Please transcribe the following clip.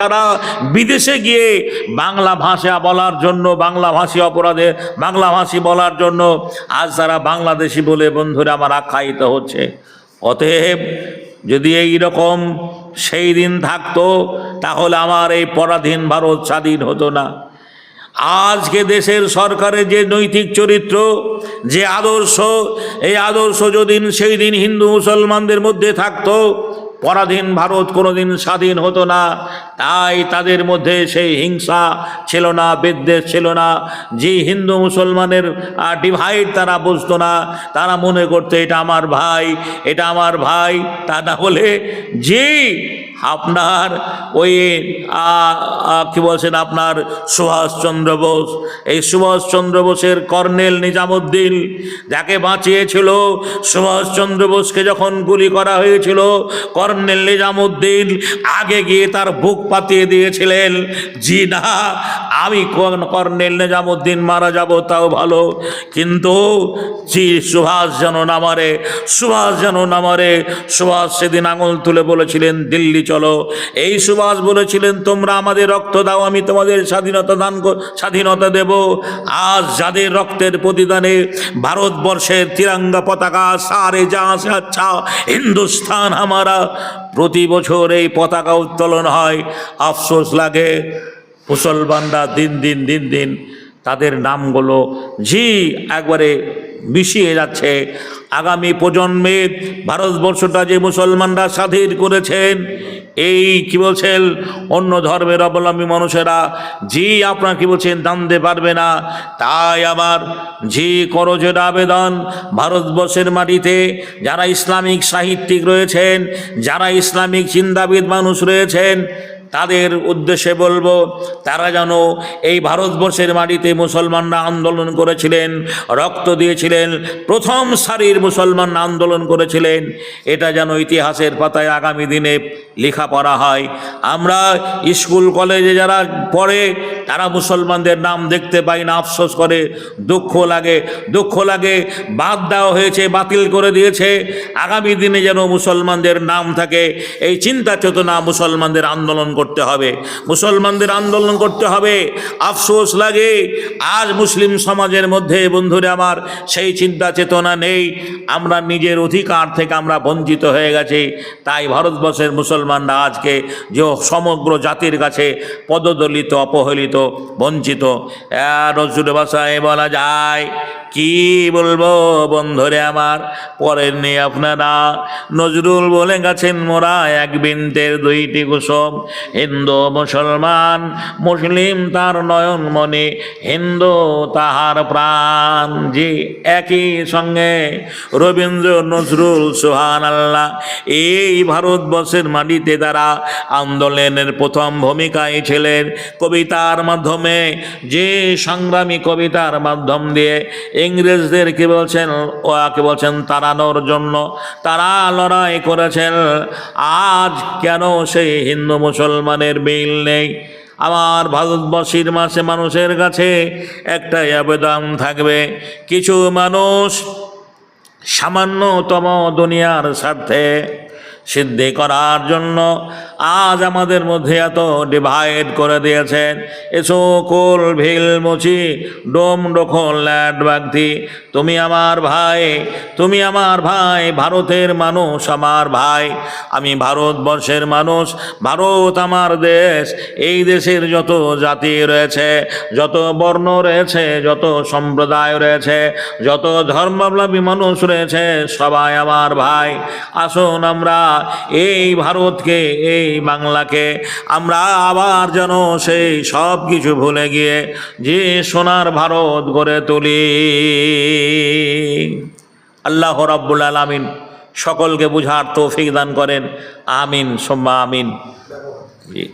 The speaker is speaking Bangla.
তারা বিদেশে গিয়ে বাংলা ভাষা বলার জন্য, বাংলা ভাষী অপরাধে বাংলা ভাষী বলার জন্য আজ তারা বাংলাদেশি বলে, বন্ধুরা, আমার আখ্যায়িত হচ্ছে। অতএব যদি এই রকম সেই দিন থাকতো, তাহলে আমার এই পরাধীন ভারত স্বাধীন হতো না। আজকে দেশের সরকারের যে নৈতিক চরিত্র, যে আদর্শ, এই আদর্শ যদি সেই দিন হিন্দু মুসলমানদের মধ্যে থাকতো পরাধীন ভারত কোনোদিন স্বাধীন হতো না। তাই তাদের মধ্যে সেই হিংসা ছিল না, বিদ্বেষ ছিল না। যে হিন্দু মুসলমানের ডিভাইড তারা বুঝতো না। তারা মনে করতো, এটা আমার ভাই, এটা আমার ভাই। তা না হলে যে আপনার ওই কি বলছেন আপনার সুভাষচন্দ্র বোস। এই সুভাষচন্দ্র বোসের কর্নেল নিজামুদ্দিন যাকে বাঁচিয়েছিল, সুভাষচন্দ্র বোসকে যখন গুলি করা হয়েছিল, কর্নেল নিজামুদ্দিন আগে গিয়ে তার বুক পাতিয়ে দিয়েছিলেন, জি না আমি কর্ন- কর্নেল নিজামুদ্দিন মারা যাব তাও ভালো। কিন্তু জি, সুভাষ যেন না মারে, সুভাষ যেন না মারে, সুভাষ সেদিন আঙুল তুলে বলেছিলেন, দিল্লি চলো। এই সুভাষ বলেছিলেন, তোমরা আমাদের রক্ত দাও, আমি তোমাদের স্বাধীনতা দান স্বাধীনতা দেব। আজ যাদের রক্তের প্রতিদানে ভারতবর্ষের তিরঙ্গা পতাকা সারে যা আচ্ছা হিন্দুস্তান আমারা প্রতি বছর এই পতাকা উত্তোলন হয়। আফসোস লাগে মুসলমানরা দিন দিন দিন দিন তাদের নামগুলো জি একবারে মিশিয়ে যাচ্ছে। আগামী প্রজন্মে ভারতবর্ষটা যে মুসলমানরা স্বাধীন করেছেন, এই কি বলছেন, অন্য ধর্মের অবলম্বী মানুষেরা জি আপনারা কি বলছেন, জানতে পারবে না। তাই আমার জি করজের আবেদন, ভারতবর্ষের মাটিতে যারা ইসলামিক সাহিত্যিক রয়েছেন, যারা ইসলামিক চিন্তাবিদ মানুষ রয়েছেন তাদের উদ্দেশ্যে বলব, তারা যেন এই ভারতবর্ষের মাটিতে মুসলমানরা আন্দোলন করেছিলেন, রক্ত দিয়েছিলেন, প্রথম সারির মুসলমান আন্দোলন করেছিলেন। এটা যেন ইতিহাসের পাতায় আগামী দিনে লেখা পড়া হয়। আমরা স্কুল, কলেজে যারা পড়ে তারা মুসলমানদের নাম দেখতে পাই না, আফসোস করে, দুঃখ লাগে দুঃখ লাগে, বাদ দেওয়া হয়েছে, বাতিল করে দিয়েছে। আগামী দিনে যেন মুসলমানদের নাম থাকে, এই চিন্তা চেতনা মুসলমানদের আন্দোলন করতে হবে। মুসলমানদের আন্দোলন করতে হবে। আফসোস লাগে। আজ মুসলিম সমাজের মধ্যে, বন্ধুরা আমার, সেই চিন্তা চেতনা নেই। আমরা নিজের অধিকার থেকে আমরা বঞ্চিত হয়ে গেছি। তাই ভারতবর্ষের মুসলমানরা আজকে যে সমগ্র জাতির কাছে পদদলিত, অপহেলিত বঞ্চিত নজরুল ভাষায় বলা যায়, কি বলব বন্ধুরে আমার, পরের নেই আপনারা নজরুল বলে গেছেন মোরা এক বিন্তের দুইটি কুসুম। হিন্দু, মুসলমান, মুসলিম তার নয়ন মনে, হিন্দু তাহার প্রাণ। যে একই সঙ্গে রবীন্দ্র নজরুল সোহান আল্লাহ এই ভারতবর্ষের মাটিতে তারা আন্দোলনের প্রথম ভূমিকায় ছিলেন। কবিতার মাধ্যমে, যে সংগ্রামী কবিতার মাধ্যম দিয়ে ইংরেজদের কি বলছেন ওকে বলছেন, তাড়ানোর জন্য তারা লড়াই করেছেন। আজ কেন সেই হিন্দু মুসলমানের মিল নেই? আমার ভারতবর্ষের মাসে মানুষের কাছে একটাই আবেদন থাকবে, কিছু মানুষ সামান্যতম দুনিয়ার স্বার্থে সিদ্ধি করার জন্য আজ আমাদের মধ্যে এত ডিভাইড করে দিয়েছেন। এসো কোল ভিল মুচি, ডোম ডোখল ল্যাড বাগদি। তুমি আমার ভাই, তুমি আমার ভাই, ভারতের মানুষ আমার ভাই। আমি ভারতবর্ষের মানুষ, ভারত আমার দেশ। এই দেশের যত জাতি রয়েছে, যত বর্ণ রয়েছে, যত সম্প্রদায় রয়েছে, যত ধর্মাবলম্বী মানুষ রয়েছে, সবাই আমার ভাই। আসুন আমরা এই ভারতকে, এই বাংলাকে আমরা আবার যেন সেই সব কিছু ভুলে গিয়ে যে সোনার ভারত গড়ে তুলি। আল্লাহ রাব্বুল আলামিন সকলকে বুঝার তৌফিক দান করেন। আমিন, সোম্মা আমিন। জি